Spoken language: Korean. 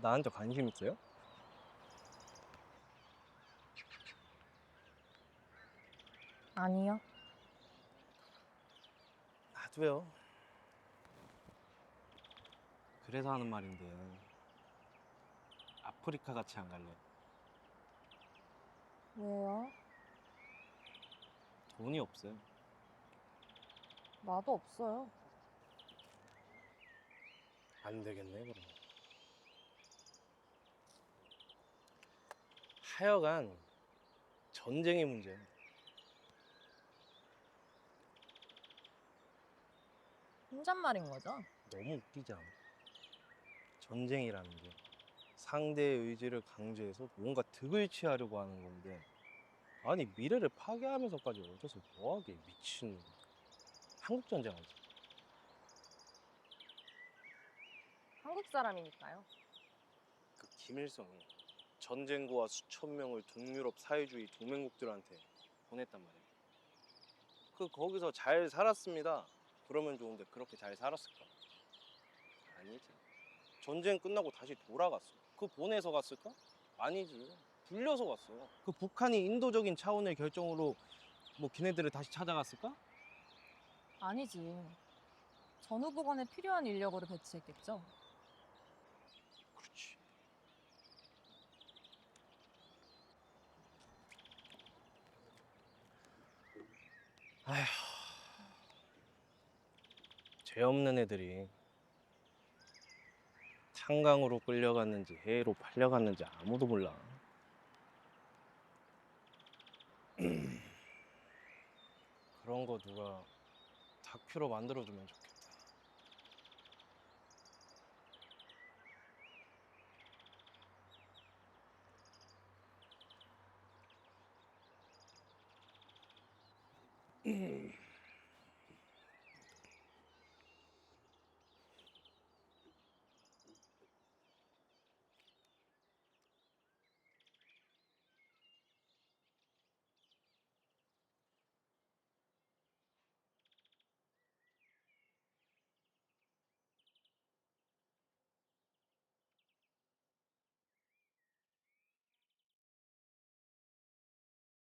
나한테 관심 있어요? 아니요. 나도요. 그래서 하는 말인데 아프리카 같이 안 갈래? 왜요? 돈이 없어요. 나도 없어요. 안 되겠네 그럼. 하여간 전쟁의 문제. 혼잣말인 거죠? 너무 웃기지 않아? 전쟁이라는 게 상대의 의지를 강조해서 뭔가 득을 취하려고 하는 건데 아니 미래를 파괴하면서까지 어디서 뭐하게 미친 한국 전쟁 하지? 한국 사람이니까요. 그 김일성이 전쟁고와 수천 명을 동유럽 사회주의 동맹국들한테 보냈단 말이에요. 그 거기서 잘 살았습니다. 그러면 좋은데 그렇게 잘 살았을까? 아니지. 전쟁 끝나고 다시 돌아갔어. 그 보내서 갔을까? 아니지. 불려서 갔어. 그 북한이 인도적인 차원의 결정으로 뭐 걔네들을 다시 찾아갔을까? 아니지. 전 후보관에 필요한 인력으로 배치했겠죠. 그렇지. 아휴. 죄 없는 애들이 탄강으로 끌려갔는지 해외로 팔려갔는지 아무도 몰라. 그런 거 누가 다큐로 만들어주면 좋겠다. Mm.